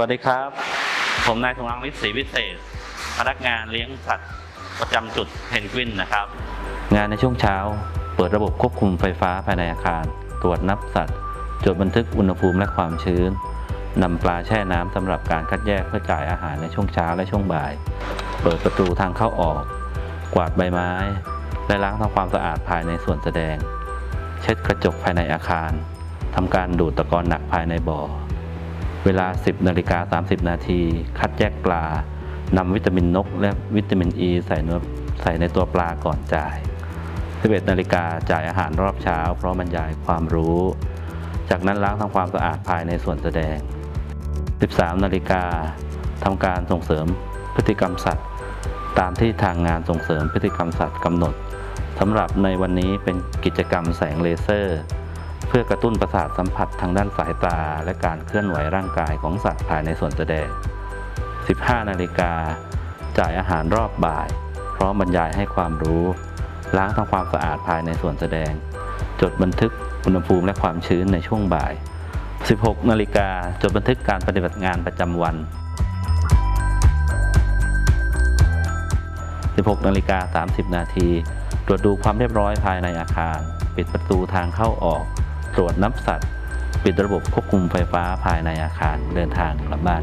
วัสดีครับ ผมนายธงรังวิศรีวิเศษ พนักงานเลี้ยงสัตว์ประจำจุดเพนกวินนะครับ งานในช่วงเช้า เปิดระบบควบคุมไฟฟ้าภายในอาคาร ตรวจนับสัตว์ จดบันทึกอุณหภูมิและความชื้นนำปลาแช่น้ำสำหรับการคัดแยกเพื่อจ่ายอาหารในช่วงเช้าและช่วงบ่าย เปิดประตูทางเข้าออก กวาดใบไม้ และล้างทำความสะอาดภายในส่วนแสดง เช็ดกระจกภายในอาคารทำการดูดตะกอนหนักภายในบ่อ เวลา 10นาฬิกา30 นาที คัดแยกปลานำวิตามินนก และวิตามินอ e ีใส่เนื้อใส่ในตัวปลาก่อนจ่าย 11นาฬิกาจ่ายอาหารรอบเช้า เพร้อมบรรยายความรู้ จากนั้นล้างทำความสะอาดภายในส่วนแสดง 13นาฬิกาทำการส่งเสริมพฤติกรรมสัตว์ ตามที่ทางงานส่งเสริมพฤติกรรมสัตว์กำหนดสำหรับในวันนี้เป็นกิจกรรมแสงเลเซอร์ พื่อกระตุ้นประสาทสัมผัสทางด้านสายตา และการเคลื่อนไหวร่างกายของสัตว์ภายในส่วนแสดง 15 นาฬิกา จ่ายอาหารรอบบ่าย พร้อมบรรยายให้ความรู้ ล้างทำความสะอาดภายในส่วนแสดง จดบันทึกอุณหภูมิและความชื้นในช่วงบ่าย 16 นาฬิกาจดบันทึกการปฏิบัติงานประจำวัน 16 นาฬิกา 30 นาทีตรวจดูความเรียบร้อยภายในอาคาร ปิดประตูทางเข้าออก ตรวจนับสัตว์ ปิดระบบควบคุมไฟฟ้าภายในอาคารเดินทางกลับบ้าน